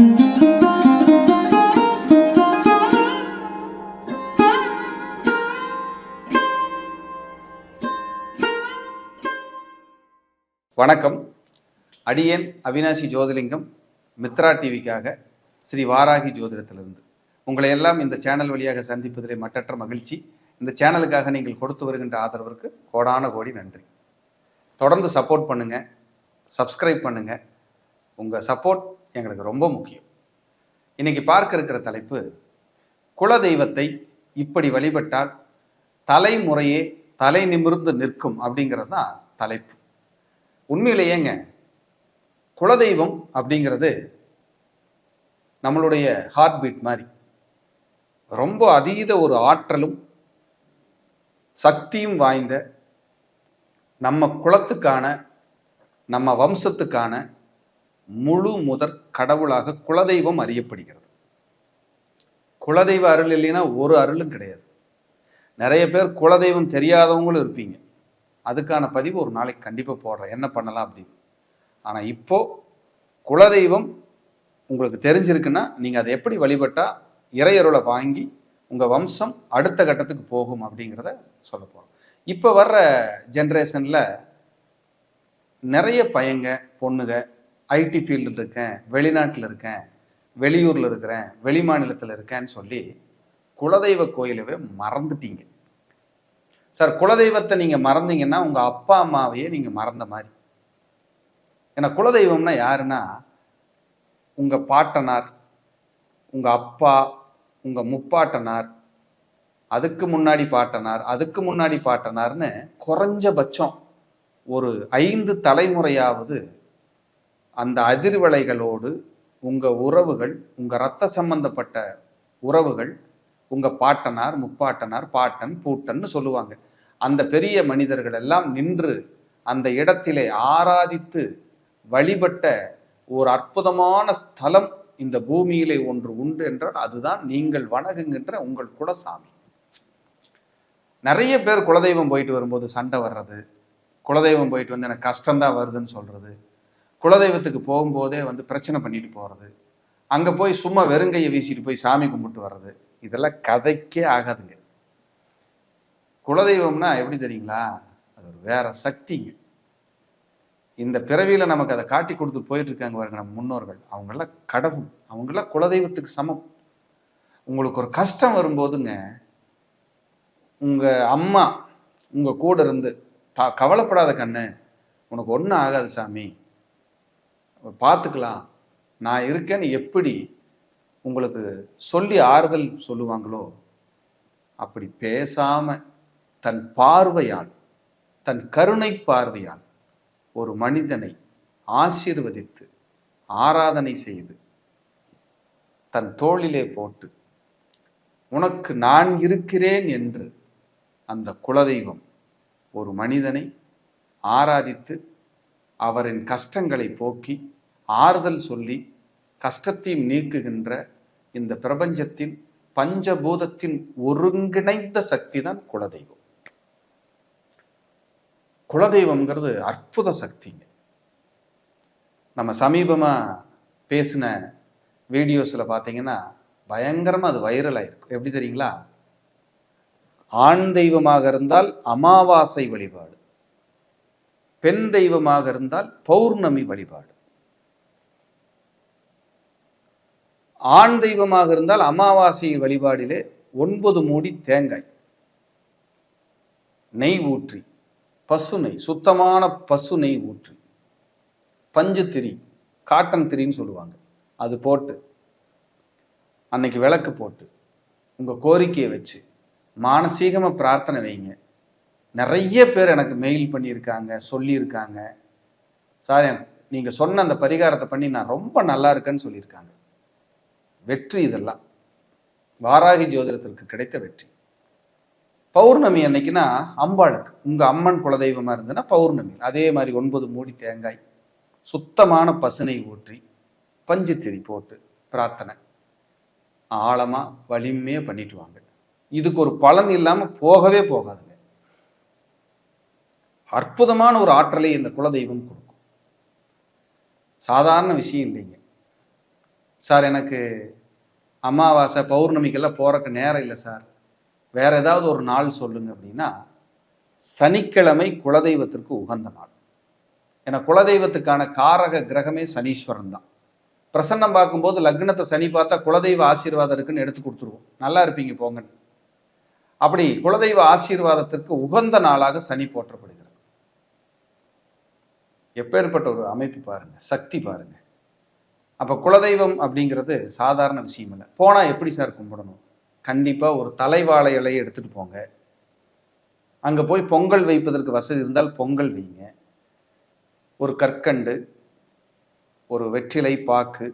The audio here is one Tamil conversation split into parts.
வணக்கம். அடியேன் அவினாசி ஜோதிலிங்கம் மித்ரா டிவிக்காக ஸ்ரீ வாராகி ஜோதிடத்திலிருந்து. உங்களை எல்லாம் இந்த சேனல் வழியாக சந்திப்பதிலே மட்டற்ற மகிழ்ச்சி. இந்த சேனலுக்காக நீங்கள் கொடுத்து வருகின்ற ஆதரவிற்கு கோடான கோடி நன்றி. தொடர்ந்து சப்போர்ட் பண்ணுங்கள் சப்ஸ்கிரைப் பண்ணுங்கள் உங்கள் சப்போர்ட் எங்களுக்கு ரொம்ப முக்கியம். இன்னைக்கு பார்க்க இருக்கிற தலைப்பு குல தெய்வத்தை இப்படி வழிபட்டால் தலைமுறையே தலை நிமிர்ந்து நிற்கும் அப்படிங்கிறது தான் தலைப்பு. உண்மையிலேயேங்க குலதெய்வம் அப்படிங்கிறது நம்மளுடைய ஹார்ட் பீட் மாதிரி. ரொம்ப அதீத ஒரு ஆற்றலும் சக்தியும் வாய்ந்த நம்ம குலத்துக்கான நம்ம வம்சத்துக்கான முழு முதற் கடவுளாக குலதெய்வம் அறியப்படுகிறது. குலதெய்வ அருள் இல்லைன்னா ஒரு அருளும் கிடையாது. நிறைய பேர் குலதெய்வம் தெரியாதவங்களும் இருப்பீங்க. அதுக்கான பதிவு ஒரு நாளைக்கு கண்டிப்பாக போடுறேன். என்ன பண்ணலாம் அப்படின்னு. ஆனால் இப்போ குலதெய்வம் உங்களுக்கு தெரிஞ்சிருக்குன்னா நீங்கள் அதை எப்படி வழிபட்டால் இறையருளை வாங்கி உங்கள் வம்சம் அடுத்த கட்டத்துக்கு போகும் அப்படிங்கிறத சொல்ல போகிறோம் இப்போ வர்ற ஜென்ரேஷனில் நிறைய பையங்க பொண்ணுங்க ஐடி ஃபீல்டில் இருக்கேன் வெளிநாட்டில் இருக்கேன் வெளியூரில் இருக்கிறேன் வெளி மாநிலத்தில் இருக்கேன்னு சொல்லி குலதெய்வ கோயிலவே மறந்துட்டீங்க. சார் குலதெய்வத்தை நீங்கள் மறந்தீங்கன்னா உங்கள் அப்பா அம்மாவையே நீங்கள் மறந்த மாதிரி. ஏன்னா குலதெய்வம்னா யாருன்னா உங்கள் பாட்டனார் உங்கள் அப்பா உங்கள் முப்பாட்டனார் அதுக்கு முன்னாடி பாட்டனார் அதுக்கு முன்னாடி பாட்டனார்னு குறைஞ்சபட்சம் ஒரு ஐந்து தலைமுறையாவது அந்த அதிர்வலைகளோடு உங்கள் உறவுகள் உங்கள் ரத்த சம்பந்தப்பட்ட உறவுகள் உங்கள் பாட்டனார் முப்பாட்டனார் பாட்டன் பூட்டன்னு சொல்லுவாங்க. அந்த பெரிய மனிதர்கள் எல்லாம் நின்று அந்த இடத்திலே ஆராதித்து வழிபட்ட ஒரு அற்புதமான ஸ்தலம் இந்த பூமியிலே ஒன்று உண்டு என்றால் அதுதான் நீங்கள் வணங்குகின்ற உங்கள் குலசாமி. நிறைய பேர் குலதெய்வம் போயிட்டு வரும்போது சண்டை வர்றது குலதெய்வம் போயிட்டு வந்து எனக்கு கஷ்டம்தான் வருதுன்னு சொல்றது. குலதெய்வத்துக்கு போகும்போதே வந்து பிரச்சனை பண்ணிட்டு போகிறது அங்கே போய் சும்மா வெறுங்கையை வீசிட்டு போய் சாமி கும்பிட்டு வர்றது. இதெல்லாம் கதைக்கே ஆகாதுங்க. குலதெய்வம்னா எப்படி தெரியுங்களா? அது ஒரு வேற சக்திங்க. இந்த பிறவியில நமக்கு அதை காட்டி கொடுத்து போயிட்டு இருக்காங்க பாருங்க நம்ம முன்னோர்கள். அவங்கெல்லாம் கடவுள். அவங்கெல்லாம் குலதெய்வத்துக்கு சமம். உங்களுக்கு ஒரு கஷ்டம் வரும்போதுங்க உங்க அம்மா உங்க கூட இருந்து தா கவலைப்படாத கண்ணு உனக்கு ஒன்றும் ஆகாது சாமி. பார்த்துக்கலாம். நான் இருக்கேன்னு எப்படி உங்களுக்கு சொல்லி ஆறுதல் சொல்லுவாங்களோ அப்படி பேசாம தன் பார்வையால் தன் கருணை பார்வையால் ஒரு மனிதனை ஆசீர்வதித்து ஆராதனை செய்து தன் தோளிலே போட்டு உனக்கு நான் இருக்கிறேன் என்று அந்த குலதெய்வம் ஒரு மனிதனை ஆராதித்து அவரின் கஷ்டங்களை போக்கி ஆறுதல் சொல்லி கஷ்டத்தையும் நீக்குகின்ற இந்த பிரபஞ்சத்தின் பஞ்சபூதத்தின் ஒருங்கிணைந்த சக்தி தான் குலதெய்வம். குலதெய்வம்ங்கிறது அற்புத சக்திங்க நம்ம சமீபமாக பேசின வீடியோஸில் பார்த்தீங்கன்னா பயங்கரமாக அது வைரல் ஆயிருக்கும் எப்படி தெரியுங்களா? ஆண் தெய்வமாக இருந்தால் அமாவாசை வழிபாடு. பெண் தெய்வமாக இருந்தால் பௌர்ணமி வழிபாடு. ஆண் தெய்வமாக இருந்தால் அமாவாசை வழிபாடிலே ஒன்பது மூடி தேங்காய் நெய் ஊற்றி பசு நெய் சுத்தமான பசு நெய் ஊற்றி பஞ்சு திரி காட்டன் திரின்னு சொல்லுவாங்க. அது போட்டு அன்னைக்கு விளக்கு போட்டு உங்கள் கோரிக்கையை வச்சு மானசீகமாக பிரார்த்தனை வைங்க. நிறைய பேர் எனக்கு மெயில் பண்ணியிருக்காங்க சொல்லியிருக்காங்க. சார் நீங்கள் சொன்ன அந்த பரிகாரத்தை பண்ணி நான் ரொம்ப நல்லா இருக்கேன்னு சொல்லியிருக்காங்க. வெற்றி இதெல்லாம். வாராகி ஜோதிடத்திற்கு கிடைத்த வெற்றி. பௌர்ணமி அன்னைக்குன்னா அம்பாளுக்கு. உங்கள் அம்மன் குலதெய்வமாக இருந்ததுன்னா பௌர்ணமி. அதே மாதிரி ஒன்பது மூடி தேங்காய் சுத்தமான பசுனை ஊற்றி பஞ்சு திரி போட்டு பிரார்த்தனை. ஆழமாக வலிமையே பண்ணிட்டு வாங்க. இதுக்கு ஒரு பலன் இல்லாமல் போகவே போகாதுங்க. அற்புதமான ஒரு ஆற்றலை இந்த குலதெய்வம் கொடுக்கும். சாதாரண விஷயம் இல்லைங்க. சார் எனக்கு அமாவாசை பௌர்ணமிக்கெல்லாம் போறக்கு நேரம் இல்லை சார். வேற ஏதாவது ஒரு நாள் சொல்லுங்க அப்படின்னா சனிக்கிழமை குலதெய்வத்திற்கு உகந்த நாள். ஏன்னா குலதெய்வத்துக்கான காரக கிரகமே சனீஸ்வரன் தான். பிரசன்னம் பார்க்கும்போது லக்னத்தை சனி பார்த்தா குலதெய்வ ஆசீர்வாதம் இருக்குன்னு எடுத்து கொடுத்துருவோம். நல்லா இருப்பீங்க போங்கன்னு. அப்படி குலதெய்வ ஆசீர்வாதத்திற்கு உகந்த நாளாக சனி போற்றப்படும் எப்பேற்பட்ட ஒரு அமைப்பு பாருங்க சக்தி பாருங்க. அப்ப குலதெய்வம் அப்படிங்கிறது சாதாரண விஷயம் இல்லை. போனா எப்படி சார் கும்பிடணும்? கண்டிப்பா ஒரு தலைவாழை இலையை எடுத்துட்டு போங்க. அங்க போய் பொங்கல் வைப்பதற்கு வசதி இருந்தால் பொங்கல் வைங்க. ஒரு கற்கண்டு ஒரு வெற்றிலை பாக்கு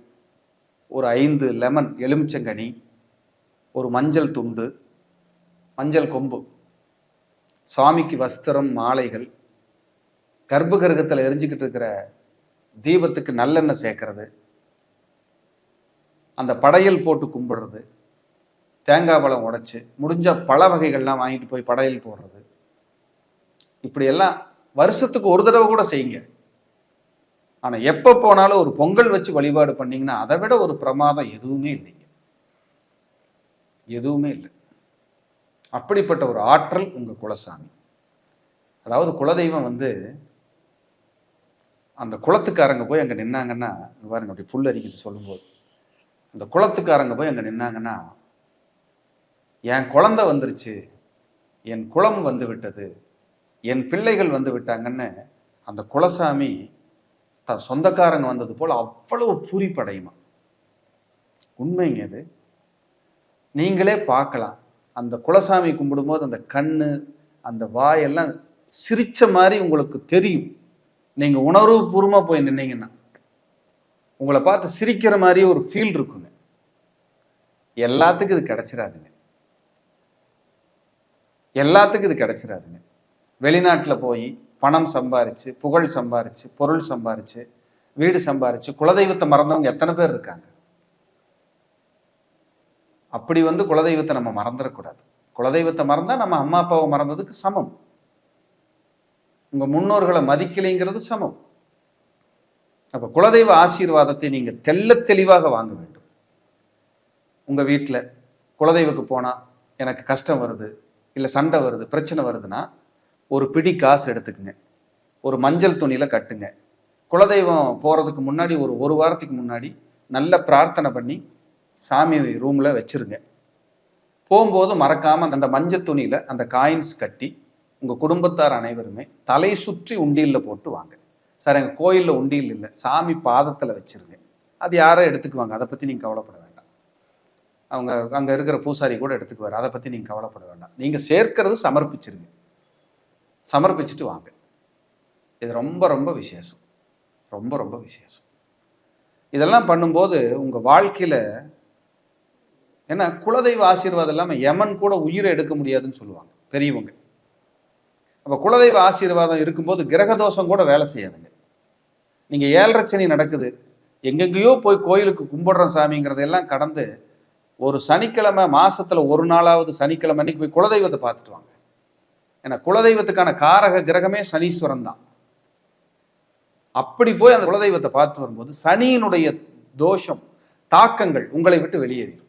ஒரு ஐந்து லெமன் எலுமிச்சங்கனி ஒரு மஞ்சள் துண்டு மஞ்சள் கொம்பு சுவாமிக்கு வஸ்திரம் மாலைகள் கர்ப்ப கிரகத்தில் எரிஞ்சுக்கிட்டு இருக்கிற தீபத்துக்கு நல்லெண்ணெய் சேர்க்கறது அந்த படையல் போட்டு கும்பிடுறது தேங்காய் பழம் உடைச்சு முடிஞ்ச பழ வகைகள்லாம் வாங்கிட்டு போய் படையல் போடுறது. இப்படியெல்லாம் வருஷத்துக்கு ஒரு தடவை கூட செய்யுங்க. ஆனால் எப்போ போனாலும் ஒரு பொங்கல் வச்சு வழிபாடு பண்ணிங்கன்னா அதை விட ஒரு பிரமாதம் எதுவுமே இல்லைங்க. எதுவுமே இல்லை. அப்படிப்பட்ட ஒரு ஆற்றல் உங்கள் குலசாமி. அதாவது குலதெய்வம் வந்து அந்த குளத்துக்காரங்க போய் அங்கே நின்னாங்கன்னா பாருங்க அப்படி புல் அரிக்குது சொல்லும்போது. அந்த குளத்துக்காரங்க போய் அங்கே நின்னாங்கன்னா என் குழந்தை வந்துருச்சு. என் குளம் வந்து விட்டது. என் பிள்ளைகள் வந்து விட்டாங்கன்னு அந்த குலசாமி தன் சொந்தக்காரங்க வந்தது போல் அவ்வளவு பூரிப்படையுமா. உண்மைங்க அது நீங்களே பார்க்கலாம். அந்த குலசாமி கும்பிடும்போது அந்த கண் அந்த வாயெல்லாம் சிரிச்ச மாதிரி உங்களுக்கு தெரியும். நீங்க உணர்வுபூர்வமா போய் நின்னீங்கன்னா உங்களை பார்த்து சிரிக்கிற மாதிரி ஒரு ஃபீல் இருக்குங்க. எல்லாத்துக்கும் இது கிடைச்சிடாதுங்க எல்லாத்துக்கும் இது கிடைச்சிடாதுங்க வெளிநாட்டில் போய் பணம் சம்பாரிச்சு புகழ் சம்பாரிச்சு பொருள் சம்பாரித்து வீடு சம்பாரிச்சு குலதெய்வத்தை மறந்தவங்க எத்தனை பேர் இருக்காங்க? அப்படி வந்து குலதெய்வத்தை நம்ம மறந்துடக்கூடாது குலதெய்வத்தை மறந்தா நம்ம அம்மா அப்பாவை மறந்ததுக்கு சமம். உங்க முன்னோர்களை மதிக்கலைங்கிறது சமம். அப்ப குலதெய்வ ஆசீர்வாதத்தை நீங்க தெள்ளத் தெளிவாக வாங்க வேண்டும். உங்க வீட்டில் குலதெய்வுக்கு போனா எனக்கு கஷ்டம் வருது இல்லை சண்டை வருது பிரச்சனை வருதுன்னா ஒரு பிடி காசு எடுத்துக்குங்க. ஒரு மஞ்சள் துணியில கட்டுங்க. குலதெய்வம் போறதுக்கு முன்னாடி ஒரு ஒரு வாரத்துக்கு முன்னாடி நல்ல பிரார்த்தனை பண்ணி சாமி ரூம்ல வச்சிருங்க. போகும்போது மறக்காம அந்த மஞ்சள் துணியில அந்த காயின்ஸ் கட்டி உங்கள் குடும்பத்தார் அனைவருமே தலை சுற்றி உண்டியலில் போட்டு வாங்க. சார் எங்கள் கோயிலில் உண்டியல் இல்லை. சாமி பாதத்தில் வச்சிருங்க. அது யாரோ எடுத்துக்குவாங்க. அதை பற்றி நீங்கள் கவலைப்பட வேண்டாம். அவங்க அங்கே இருக்கிற பூசாரி கூட எடுத்துக்குவார். அதை பற்றி நீங்க கவலைப்பட வேண்டாம். நீங்கள் சேர்க்கிறது சமர்ப்பிச்சிருங்க. சமர்ப்பிச்சுட்டு வாங்க. இது ரொம்ப ரொம்ப விசேஷம். ரொம்ப ரொம்ப விசேஷம். இதெல்லாம் பண்ணும்போது உங்கள் வாழ்க்கையில் ஏன்னா குலதெய்வ ஆசீர்வாதம் இல்லாமல் யமன் கூட உயிரை எடுக்க முடியாதுன்னு சொல்லுவாங்க. பெரியவங்க. அப்போ குலதெய்வ ஆசீர்வாதம் இருக்கும்போது கிரகதோஷம் கூட வேலை செய்யாதுங்க. நீங்கள் ஏழரை சனி நடக்குது எங்கெங்கேயோ போய் கோயிலுக்கு கும்பிடுறோம் சாமிங்கிறதெல்லாம் கடந்து ஒரு சனிக்கிழமை மாசத்துல ஒரு நாளாவது சனிக்கிழமை அன்னைக்கு போய் குலதெய்வத்தை பார்த்துட்டு வாங்க. ஏன்னா குலதெய்வத்துக்கான காரக கிரகமே சனீஸ்வரன் தான். அப்படி போய் அந்த குலதெய்வத்தை பார்த்து வரும்போது சனியினுடைய தோஷம் தாக்கங்கள் உங்களை விட்டு வெளியேறிடும்.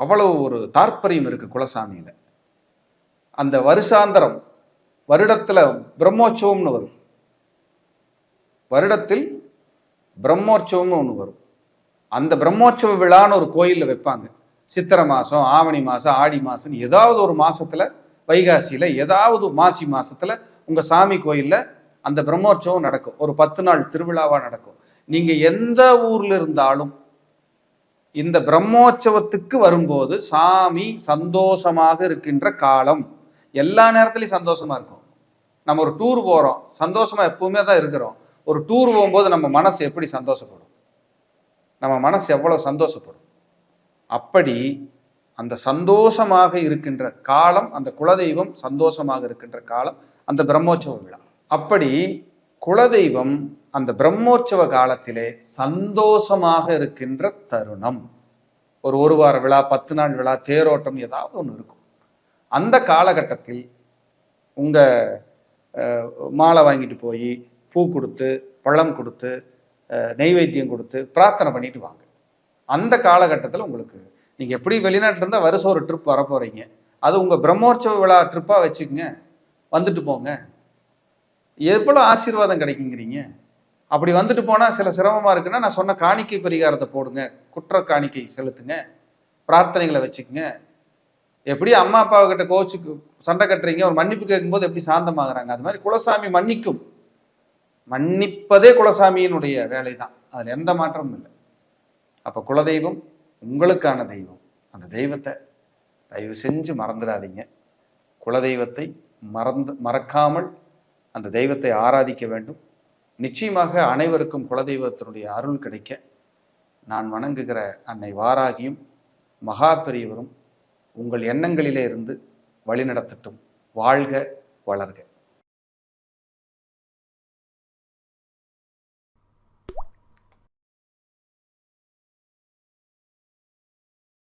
அவ்வளவு ஒரு தாற்பயம் இருக்கு குலசாமியில. அந்த வருஷாந்தரம் வருடத்தில் பிரம்மோற்சவம்னு வரும். வருடத்தில் பிரம்மோற்சவம்னு ஒன்று வரும். அந்த பிரம்மோற்சவ விழான்னு ஒரு கோயிலில் வைப்பாங்க. சித்திரை மாதம் ஆவணி மாதம் ஆடி மாதம் ஏதாவது ஒரு மாதத்தில் வைகாசியில் ஏதாவது மாசி மாதத்தில் உங்கள் சாமி கோயிலில் அந்த பிரம்மோற்சவம் நடக்கும். ஒரு பத்து நாள் திருவிழாவாக நடக்கும். நீங்கள் எந்த ஊரில் இருந்தாலும் இந்த பிரம்மோற்சவத்துக்கு வரும்போது சாமி சந்தோஷமாக இருக்கின்ற காலம். எல்லா நேரத்துலையும் சந்தோஷமா இருக்கும். நம்ம ஒரு டூர் போகிறோம் சந்தோஷமா எப்பவுமே தான் இருக்கிறோம். ஒரு டூர் போகும்போது நம்ம மனசு எப்படி சந்தோஷப்படும்? நம்ம மனசு எவ்வளோ சந்தோஷப்படும்? அப்படி அந்த சந்தோஷமாக இருக்கின்ற காலம் அந்த குலதெய்வம் சந்தோஷமாக இருக்கின்ற காலம் அந்த பிரம்மோற்சவ விழா. அப்படி குலதெய்வம் அந்த பிரம்மோற்சவ காலத்திலே சந்தோஷமாக இருக்கின்ற தருணம். ஒரு ஒரு வார விழா பத்து நாள் விழா தேரோட்டம் ஏதாவது ஒன்று இருக்கும். அந்த காலகட்டத்தில் உங்கள் மாலை வாங்கிட்டு போய் பூ கொடுத்து பழம் கொடுத்து நெய்வேத்தியம் கொடுத்து பிரார்த்தனை பண்ணிட்டு வாங்க. அந்த காலகட்டத்தில் உங்களுக்கு நீங்கள் எப்படி வெளிநாட்டில் இருந்தால் வருஷம் ஒரு ட்ரிப் வர போகிறீங்க அது உங்கள் பிரம்மோற்சவ விழா ட்ரிப்பாக வச்சுக்கோங்க. வந்துட்டு போங்க. எவ்வளோ ஆசீர்வாதம் கிடைக்குங்கிறீங்க? அப்படி வந்துட்டு போனால் சில சிரமமாக இருக்குன்னா நான் சொன்ன காணிக்கை பரிகாரத்தை போடுங்க. குற்ற காணிக்கை செலுத்துங்க. பிரார்த்தனைகளை வச்சுக்கங்க. எப்படி அம்மா அப்பாவை கிட்ட கோச்சுக்கு சண்டை கட்டுறீங்க ஒரு மன்னிப்பு கேட்கும்போது எப்படி சாந்தமாகறாங்க? அது மாதிரி குலசாமி மன்னிக்கும். மன்னிப்பதே குலசாமியினுடைய வேலை தான் அதில் எந்த மாற்றமும் இல்லை. அப்போ குலதெய்வம் உங்களுக்கான தெய்வம். அந்த தெய்வத்தை தயவு செஞ்சு மறந்துடாதீங்க. குலதெய்வத்தை மறந்து மறக்காமல் அந்த தெய்வத்தை ஆராதிக்க வேண்டும். நிச்சயமாக அனைவருக்கும் குலதெய்வத்தினுடைய அருள் கிடைக்க நான் வணங்குகிற அன்னை வாராகியும் மகா பெரியவரும் உங்கள் எண்ணங்களிலே இருந்து வழிநடத்தட்டும். வாழ்க வளர்க.